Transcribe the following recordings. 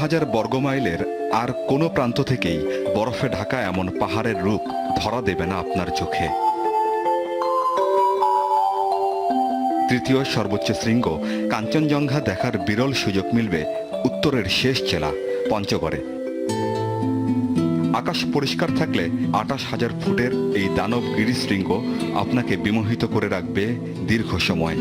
হাজার বর্গমাইলের আর কোনো প্রান্ত থেকেই বরফে ঢাকা এমন পাহাড়ের রূপ ধরা দেবে না আপনার চোখে। তৃতীয় সর্বোচ্চ শৃঙ্গ কাঞ্চনজঙ্ঘা দেখার বিরল সুযোগ মিলবে উত্তরের শেষ জেলা পঞ্চগড়ে। আকাশ পরিষ্কার থাকলে আটাশ হাজার ফুটের এই দানব গিরিশৃঙ্গ আপনাকে বিমোহিত করে রাখবে দীর্ঘ সময়।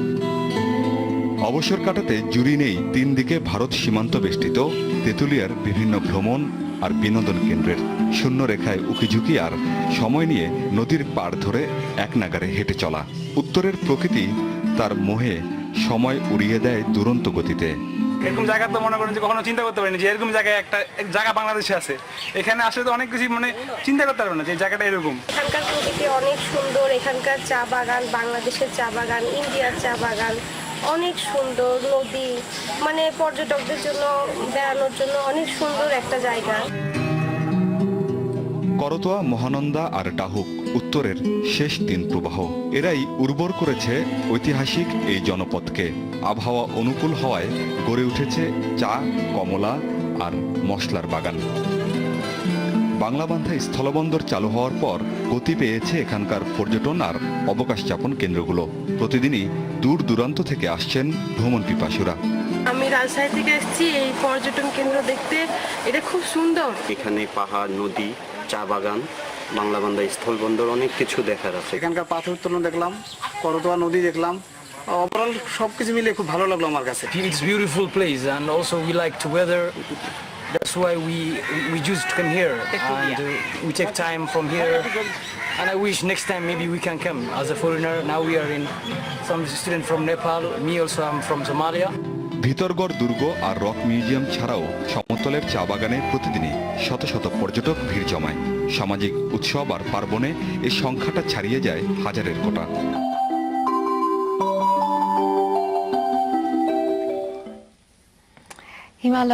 অবসর কাটাতে জুড়ি নেই তিন দিকে ভারত সীমান্ত বেষ্টিত তেঁতুলিয়ার বিভিন্ন ভ্রমণ আর বিনোদন কেন্দ্রের। শূন্য রেখায় উকিঝুঁকি আর সময় নিয়ে নদীর পাড় ধরে এক নাগারে হেঁটে চলা। উত্তরের প্রকৃতি তার মোহে সময় উড়িয়ে দেয় দুরন্ত গতিতে। এরকম জায়গা তো মনে করেন যে কখনো চিন্তা করতে পারিনি যে এরকম জায়গায় একটা জায়গা বাংলাদেশে আছে। এখানে আসলে তো অনেক কিছু মানে চিন্তা করতে পারবে না যে জায়গাটা এরকম। এখানকার প্রকৃতি অনেক সুন্দর এখানকার চা বাগান বাংলাদেশের চা বাগান ইন্ডিয়ার চা বাগান। অনেক সুন্দর নদী মানে পর্যটকদের জন্য, বেড়ানোর জন্য অনেক সুন্দর একটা জায়গা। করতোয়া, মহানন্দা আর ডাহুক উত্তরের শেষ দিন প্রবাহ। এরাই উর্বর করেছে ঐতিহাসিক এই জনপদকে আবহাওয়া অনুকূল হওয়ায় গড়ে উঠেছে চা, কমলা আর মশলার বাগান। বাংলাবান্ধা স্থলবন্দর চালু হওয়ার পর গতি পেয়েছে এখানকার পর্যটন আর অবকাশ যাপন কেন্দ্রগুলো। প্রতিদিনই দূর দূরান্ত থেকে আসছেন ভ্রমণ পিপাসুরা। আমি রাজশাহী থেকে এসেছি এই পর্যটন কেন্দ্র দেখতে। এটা খুব সুন্দর। এখানে পাহাড় নদী চা বাগান বাংলাবান্ধা স্থলবন্দর অনেক কিছু দেখার আছে। এখানকার পাথর উত্তোলন দেখলাম করতোয়া নদী দেখলাম। ওভারঅল সব কিছু মিলে খুব ভালো লাগল আমার কাছে। It's beautiful place and also we like to weather. That's why we we choose to come here and uh, we take time from here. And I wish next time maybe we can come as a foreigner. Now we are in some student from Nepal. Me also I'm from Somalia. Bhitargarh দুর্গ আর rock museum ছাড়াও সমতলের চা বাগানে প্রতিদিনই শত শত পর্যটক ভিড় জমায় সামাজিক উৎসব আর পার্বণে এই সংখ্যাটা ছাড়িয়ে যায় হাজারের কোটা হিমালয়